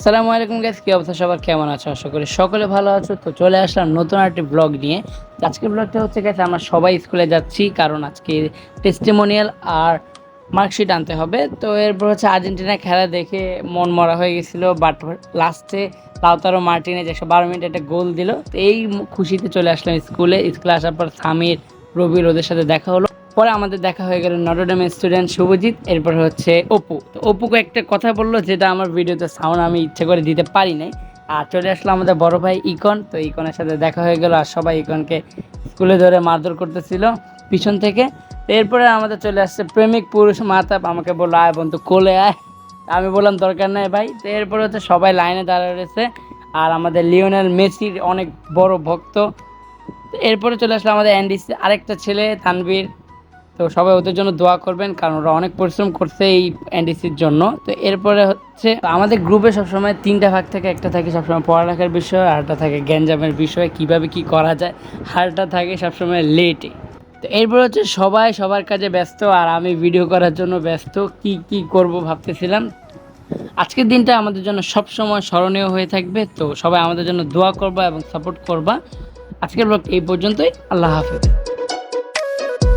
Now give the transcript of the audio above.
সালামু আলাইকুম গাইস কি অবস্থা? সবার কেমন আছো? আশা করি সকলে ভালো আছো। তো চলে আসলাম নতুন একটি ব্লগ নিয়ে। আজকের ব্লগটা হচ্ছে গেছে আমরা সবাই স্কুলে যাচ্ছি, কারণ আজকে টেস্টিমোনিয়াল আর মার্কশিট আনতে হবে। তো এরপর হচ্ছে আর্জেন্টিনা খেলা দেখে মন মরা হয়ে গেছিল বাট লাস্টে লাউতারো মার্টিনেজ একশো বারো মিনিট একটা গোল দিল। তো এই খুশিতে চলে আসলাম স্কুলে স্কুলে আসার পর সামির রবির ওদের সাথে দেখা হলো। পরে আমাদের দেখা হয়ে গেল নটরডেমের স্টুডেন্ট শুভজিৎ, এরপর হচ্ছে অপু। তো অপুকে একটা কথা বলল যেটা আমার ভিডিওতে সাউন্ড আমি ইচ্ছে করে দিতে পারি নাই। আর চলে আসলো আমাদের বড় ভাই ইকন। তো ইকনের সাথে দেখা হয়ে গেল আর সবাই ইকনকে স্কুলে ধরে মারধর করতেছিল পিছন থেকে। এরপরে আমাদের চলে আসছে প্রেমিক পুরুষ মাতাপ। আমাকে বলল, আয় বন্ধু, কোলে আয়। আমি বললাম, দরকার নাই ভাই। তো এরপরে হচ্ছে সবাই লাইনে দাঁড়িয়ে রয়েছে। আর আমাদের লিওনেল মেসির অনেক বড় ভক্ত। এরপরে চলে আসলো আমাদের এনডিসি আরেকটা ছেলে, তানভীর। তো সবাই ওদের জন্য দোয়া করবেন, কারণ ওরা অনেক পরিশ্রম করছে এই এনডিসির জন্য। তো এরপরে হচ্ছে আমাদের গ্রুপে সবসময় তিনটা ভাগ থাকে একটা থাকে সবসময় পড়ালেখার বিষয় আরটা থাকে গ্যাঞ্জামের বিষয়, কীভাবে কি করা যায় আরটা থাকে সবসময় লেটে তো এরপর হচ্ছে সবাই সবার কাজে ব্যস্ত, আর আমি ভিডিও করার জন্য ব্যস্ত, কি কি করব ভাবতেছিলাম। আজকের দিনটা আমাদের জন্য সব সময় স্মরণীয় হয়ে থাকবে, তো সবাই আমাদের জন্য দোয়া করবা এবং সাপোর্ট করবা। আজকের ব্লগ এই পর্যন্তই, আল্লাহ হাফেজ।